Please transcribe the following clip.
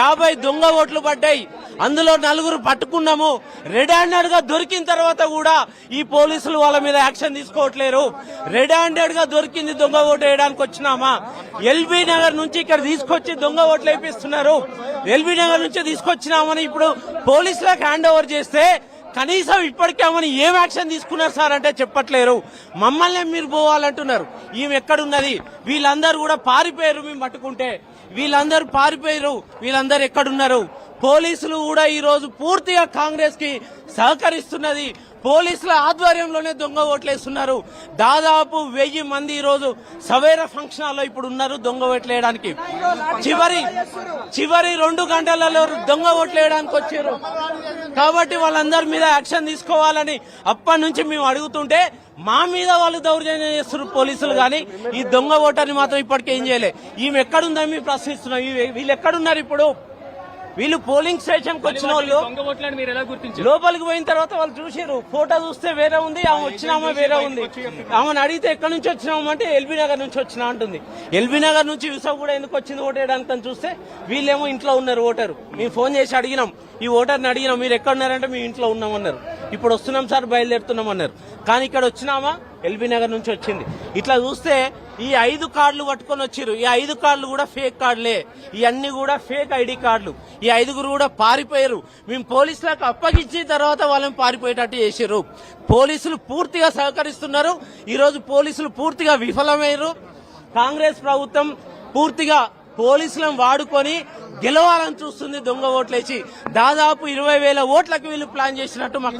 యాభై దొంగ ఓట్లు పడ్డాయి. అందులో నలుగురు పట్టుకున్నాము. రెడ్ హ్యాండెడ్గా దొరికిన తర్వాత కూడా ఈ పోలీసులు వాళ్ళ మీద యాక్షన్ తీసుకోవట్లేరు. రెడ్ హ్యాండెడ్గా దొరికింది దొంగ ఓటు వేయడానికి వచ్చినామా? ఎల్బీ నగర్ నుంచి ఇక్కడ తీసుకొచ్చి దొంగ ఓట్లు వేపిస్తున్నారు. ఎల్బీ నగర్ నుంచి తీసుకొచ్చినామని ఇప్పుడు పోలీసులకు హ్యాండ్ ఓవర్ చేస్తే కనీసం ఇప్పటికేమని ఏం యాక్షన్ తీసుకున్నారు సార్ అంటే చెప్పట్లేరు. మమ్మల్ని మీరు పోవాలంటున్నారు. ఈమె ఎక్కడున్నది? వీళ్ళందరూ కూడా పారిపోయారు మేము పట్టుకుంటే. వీళ్ళందరూ పారిపోయారు. వీళ్ళందరూ ఎక్కడున్నారు? పోలీసులు కూడా ఈరోజు పూర్తిగా కాంగ్రెస్కి సహకరిస్తున్నది. పోలీసుల ఆధ్వర్యంలోనే దొంగ ఓట్లేస్తున్నారు. దాదాపు వెయ్యి మంది ఈ రోజు సవేర ఫంక్షన్ హాల్లో ఇప్పుడు ఉన్నారు దొంగ ఓట్లు వేయడానికి చివరి చివరి రెండు గంటలలో దొంగ ఓట్లు వేయడానికి వచ్చారు. కాబట్టి వాళ్ళందరి మీద యాక్షన్ తీసుకోవాలని అప్పటి నుంచి మేము అడుగుతుంటే మా మీద వాళ్ళు దౌర్జన్యం చేస్తున్నారు పోలీసులు కానీ ఈ దొంగ ఓటర్ని మాత్రం ఇప్పటికే ఏం చేయలే. ఈమె ఎక్కడుందని మేము ప్రశ్నిస్తున్నాం. వీళ్ళు ఎక్కడున్నారు ఇప్పుడు? వీళ్ళు పోలింగ్ స్టేషన్కి వచ్చిన వాళ్ళు లోపలికి పోయిన తర్వాత వాళ్ళు చూసారు ఫోటో చూస్తే వేరే ఉంది ఆమె వచ్చినామా వేరే ఉంది. ఆమెను అడిగితే ఎక్కడి నుంచి వచ్చినాము అంటే ఎల్బీ నగర్ నుంచి వచ్చినా అంటుంది. ఎల్బీ నగర్ నుంచి యూసఫ్ కూడా ఎందుకు వచ్చింది ఓటేయడానికి అని చూస్తే వీళ్ళేమో ఇంట్లో ఉన్నారు ఓటరు. మేము ఫోన్ చేసి అడిగినాం ఈ ఓటర్ని అడిగినాం మీరు ఎక్కడ ఉన్నారంటే మీ ఇంట్లో ఉన్నామన్నారు. ఇప్పుడు వస్తున్నాం సార్ బయలుదేరుతున్నాం అన్నారు కానీ ఇక్కడ వచ్చినామా? ఎల్బీ నగర్ నుంచి వచ్చింది. ఇట్లా చూస్తే ఈ ఐదు కార్డులు పట్టుకొని వచ్చారు ఈ ఐదు కార్డులు కూడా ఫేక్ కార్డులే. ఇవన్నీ కూడా ఫేక్ ఐడి కార్డులు. ఈ ఐదుగురు కూడా పారిపోయారు. మేము పోలీసులకు అప్పగించిన తర్వాత వాళ్ళని పారిపోయేటట్టు చేశారు పోలీసులు పూర్తిగా సహకరిస్తున్నారు. ఈ రోజు పోలీసులు పూర్తిగా విఫలమయ్యారు. కాంగ్రెస్ ప్రభుత్వం పూర్తిగా పోలీసులను వాడుకొని గెలవాలని చూస్తుంది దొంగ ఓట్లేసి. దాదాపు ఇరవై వేల ఓట్లకు వీళ్ళు ప్లాన్ చేసినట్టు మాకు